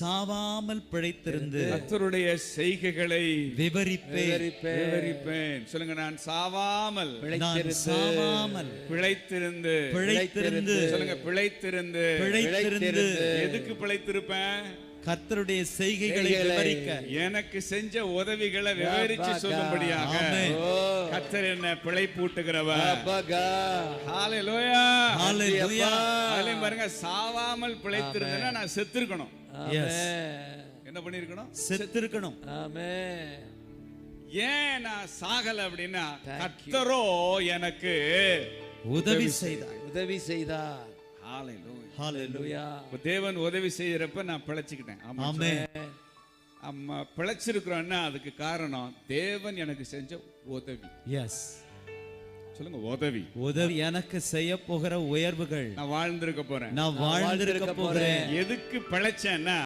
சாவாமல் பிழைத்திருந்து கர்த்தருடைய செய்கைகளை விவரிப்பேன். விவரிப்பேன். விவரிப்பேன். சொல்லுங்க நான் சாவாமல் சாவாமல் பிழைத்திருந்து. பிழைத்திருந்து. சொல்லுங்க பிழைத்திருந்து. பிழைத்திருந்து. எதுக்கு பிழைத்திருப்பேன்? கர்த்தருடைய செய்கைகளை விவரிக்க. எனக்கு செஞ்ச உதவிகளை விவரிச்சு சொல்லும்படியாக. கர்த்தர் என்ன பிழைப்பூட்டுகிறவர் அப்பகா ஹalleluya. ஹalleluya அதுலயும் பாருங்க சாவாமல் பிழைத்திருந்தேன்னா நான் செத்திருக்கணும். என்ன பண்ணிருக்கணும்? செத்திருக்கணும். ஆமென். ஏன் நான் சாகல அப்படின்னா. கர்த்தரோ எனக்கு உதவி செய்தார். உதவி செய்தார். தேவன் உதவி செய்யறப்ப நான் பிழைச்சுக்கிட்டேன். ஆமா ஆமென். நம்ம பிழைச்சிருக்கிறோம்னா அதுக்கு காரணம் தேவன் எனக்கு செஞ்ச உதவி. எஸ் சொல்லுங்க உதவி. உதவி எனக்கு செய்ய போகிற உயர்வுகள். நான் வாழ்ந்திருக்க போறேன். நான் வாழ்ந்திருக்க போகிறேன். எதுக்கு பிழைச்சேன்னா